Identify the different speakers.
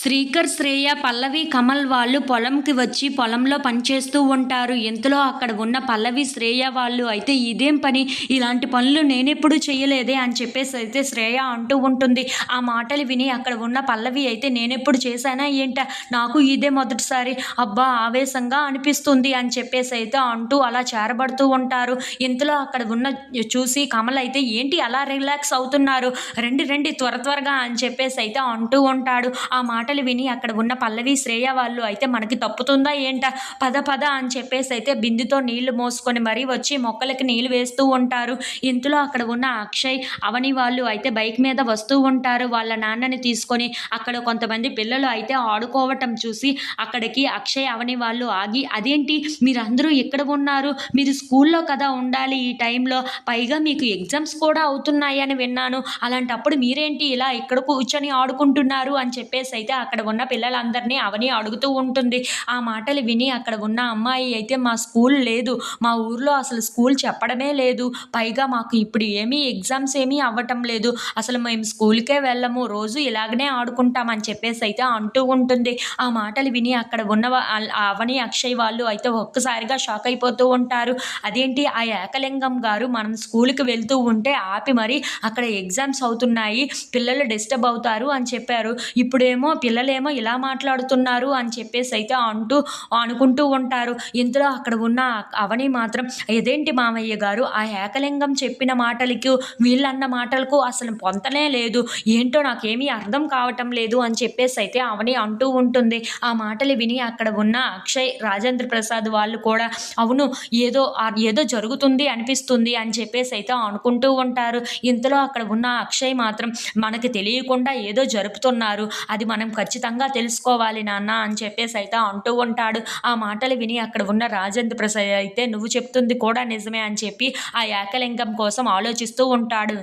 Speaker 1: శ్రీకర్ శ్రేయ పల్లవి కమల్ వాళ్ళు పొలంకి వచ్చి పొలంలో పనిచేస్తూ ఉంటారు. ఇంతలో అక్కడ ఉన్న పల్లవి శ్రేయ వాళ్ళు అయితే ఇదేం పని? ఇలాంటి పనులు నేనెప్పుడు చేయలేదే అని చెప్పేసి అయితే శ్రేయ అంటూ ఉంటుంది. ఆ మాటలు విని అక్కడ ఉన్న పల్లవి అయితే నేనెప్పుడు చేశానా ఏంట? నాకు ఇదే మొదటిసారి. అబ్బా ఆవేశంగా అనిపిస్తుంది అని చెప్పేసి అయితే అంటూ అలా చేరబడుతూ ఉంటారు. ఇంతలో అక్కడ ఉన్న చూసి కమల్ అయితే ఏంటి అలా రిలాక్స్ అవుతున్నారు? రండి రండి త్వర త్వరగా అని చెప్పేసి అయితే అంటూ ఉంటాడు. ఆ మాట మాటలు విని అక్కడ ఉన్న పల్లవి శ్రేయ వాళ్ళు అయితే మనకి తప్పుతుందా ఏంట? పద పద అని చెప్పేసి అయితే బిందుతో నీళ్ళు మోసుకొని మరీ వచ్చి మొక్కలకి నీళ్ళు వేస్తూ ఉంటారు. ఇంతలో అక్కడ ఉన్న అక్షయ్ అవని వాళ్ళు అయితే బైక్ మీద వస్తూ ఉంటారు. వాళ్ళ నాన్నని తీసుకొని అక్కడ కొంతమంది పిల్లలు అయితే ఆడుకోవటం చూసి అక్కడికి అక్షయ్ అవని వాళ్ళు ఆగి అదేంటి? మీరందరూ ఎక్కడ ఉన్నారు? మీరు స్కూల్లో కదా ఉండాలి ఈ టైంలో? పైగా మీకు ఎగ్జామ్స్ కూడా అవుతున్నాయి అని విన్నాను. అలాంటప్పుడు మీరేంటి ఇలా ఇక్కడ కూర్చొని ఆడుకుంటున్నారు? అని చెప్పేసి అయితే అక్కడ ఉన్న పిల్లలందరినీ అవని అడుగుతూ ఉంటుంది. ఆ మాటలు విని అక్కడ ఉన్న అమ్మాయి అయితే మా స్కూల్ లేదు. మా ఊర్లో అసలు స్కూల్ చెప్పడమే లేదు. పైగా మాకు ఇప్పుడు ఏమీ ఎగ్జామ్స్ ఏమీ అవ్వటం లేదు. అసలు మేము స్కూల్కే వెళ్ళము. రోజు ఇలాగనే ఆడుకుంటామని చెప్పేసి అయితే అంటూ ఉంటుంది. ఆ మాటలు విని అక్కడ ఉన్న అవని అక్షయ్ వాళ్ళు అయితే ఒక్కసారిగా షాక్ అయిపోతూ ఉంటారు. అదేంటి? ఆ ఏకలింగం గారు మనం స్కూల్కి వెళ్తూ ఉంటే ఆపి మరి అక్కడ ఎగ్జామ్స్ అవుతున్నాయి. పిల్లలు డిస్టర్బ్ అవుతారు అని చెప్పారు. ఇప్పుడేమో పిల్లలేమో ఇలా మాట్లాడుతున్నారు అని చెప్పేసి అయితే అంటూ అనుకుంటూ ఉంటారు. ఇంతలో అక్కడ ఉన్న అవని మాత్రం ఇదేంటి మామయ్య గారు? ఆ ఏకలింగం చెప్పిన మాటలకు వీళ్ళన్న మాటలకు అసలు పొంతనే లేదు. ఏంటో నాకేమీ అర్థం కావటం లేదు అని చెప్పేసి అయితే అవని అంటూ ఉంటుంది. ఆ మాటలు విని అక్కడ ఉన్న అక్షయ్ రాజేంద్ర ప్రసాద్ వాళ్ళు కూడా అవును ఏదో ఏదో జరుగుతుంది అనిపిస్తుంది అని చెప్పేసి అయితే అనుకుంటూ ఉంటారు. ఇంతలో అక్కడ ఉన్న అక్షయ్ మాత్రం మనకి తెలియకుండా ఏదో జరుపుతున్నారు. అది మనం ఖచ్చితంగా తెలుసుకోవాలి నాన్న అని చెప్పేసి అయితే అంటూ ఉంటాడు. ఆ మాటలు విని అక్కడ ఉన్న రాజేంద్ర ప్రసాద్ అయితే నువ్వు చెప్తుంది కూడా నిజమే అని చెప్పి ఆ ఏకలింగం కోసం ఆలోచిస్తూ ఉంటాడు.